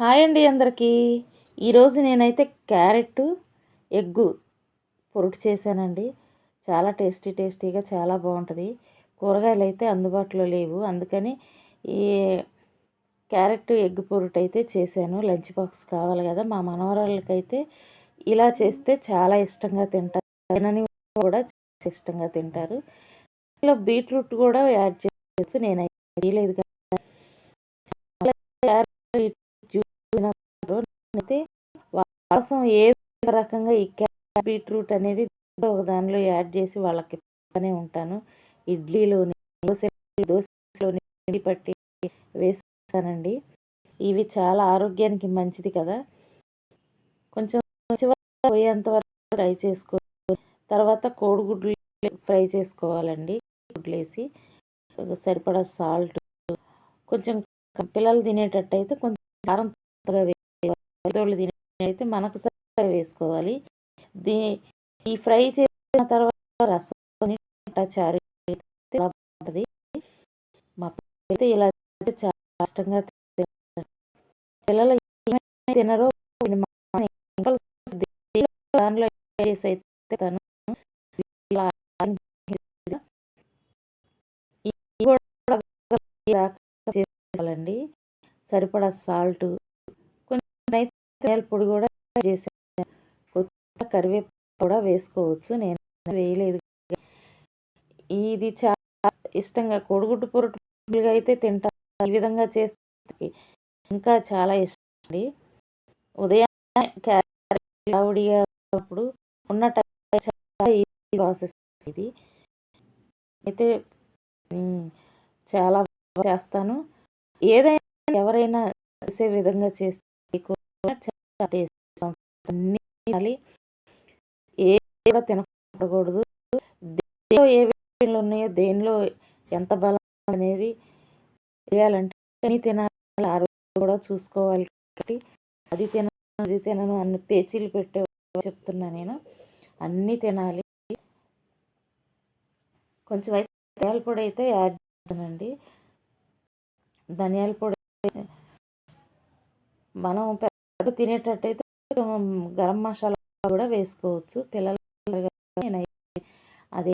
Hi అండి అందరికీ. ఈరోజు నేనైతే క్యారెట్ ఎగ్గు పొరుటు చేశానండి. చాలా టేస్టీ టేస్టీగా చాలా బాగుంటుంది. కూరగాయలు అయితే అందుబాటులో లేవు. అందుకని ఈ క్యారెట్ ఎగ్ పొరుటు అయితే చేశాను. లంచ్ బాక్స్ కావాలి కదా మా మనవరాళ్ళకైతే ఇలా చేస్తే చాలా ఇష్టంగా తింటారు. తినని కూడా ఇష్టంగా తింటారు. ఇందులో బీట్రూట్ కూడా యాడ్ చేయవచ్చు నేనైతే చేయలేదు అయితే కోసం ఏ రకంగా ఈ బీట్రూట్ అనేది ఒక దానిలో యాడ్ చేసి వాళ్ళకి పెడతానే ఉంటాను. ఇడ్లీలోని దోశ దోశలోని పట్టి వేస్తానండి. ఇవి చాలా ఆరోగ్యానికి మంచిది కదా. కొంచెం పోయేంత వరకు ఫ్రై చేసుకో తర్వాత కోడిగుడ్లు ఫ్రై చేసుకోవాలండి. గుడ్లు వేసి సరిపడా సాల్ట్ కొంచెం పిల్లలు తినేటట్టు అయితే కొంచెం కారం పెద్దోళ్ళు అయితే మనకు సరిపడా వేసుకోవాలి. దీ ఈ ఫ్రై చేసిన తర్వాత రసం చారు బాగుంటుంది. మా అయితే ఇలా చాలా కష్టంగా పిల్లలు తినరో దానిలో అయితే తను చేసుకోవాలండి సరిపడా సాల్ట్ కొంచెం ధనియాల పొడి కూడా చేసాను కొత్త కరివేపాకు కూడా వేసుకోవచ్చు. నేను వేయలేదు. ఇది చాలా ఇష్టంగా కోడిగుడ్డు పొరటుగా అయితే తింటాను ఈ విధంగా చేస్తే ఇంకా చాలా ఇష్టం అండి ఉదయం అప్పుడు ఉన్న ప్రాసెస్ ఇది. అయితే చాలా చేస్తాను. ఏదైనా ఎవరైనా చేసే విధంగా చేస్తే అన్ని ఏ కూడా తినకూడదు. దేనిలో ఏ విషయంలో ఉన్నాయో దేనిలో ఎంత బలం అనేది చేయాలంటే అన్ని తినాలి. ఆరోగ్యం కూడా చూసుకోవాలి కాబట్టి అది తినను అది తినను అన్ని పేచీలు పెట్టే చెప్తున్నా నేను. అన్నీ తినాలి. కొంచెం అయితే ధనియాల పొడి అయితే యాడ్ చేస్తానండి. ధనియాల పొడి మనం పెద్ద తినేటట్టయితే గరం మసాలా కూడా వేసుకోవచ్చు. పిల్లలు అదే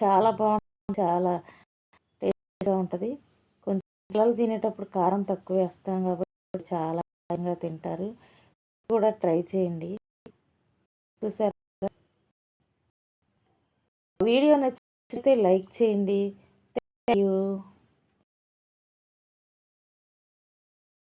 చాలా బాగుంటుంది. చాలా టేస్ట్గా ఉంటుంది. కొంచెం పిల్లలు తినేటప్పుడు కారం తక్కువ వేస్తాం కాబట్టి చాలా ఇష్టంగా తింటారు. కూడా ట్రై చేయండి. చూసారు? వీడియో నచ్చితే లైక్ చేయండి. Thank you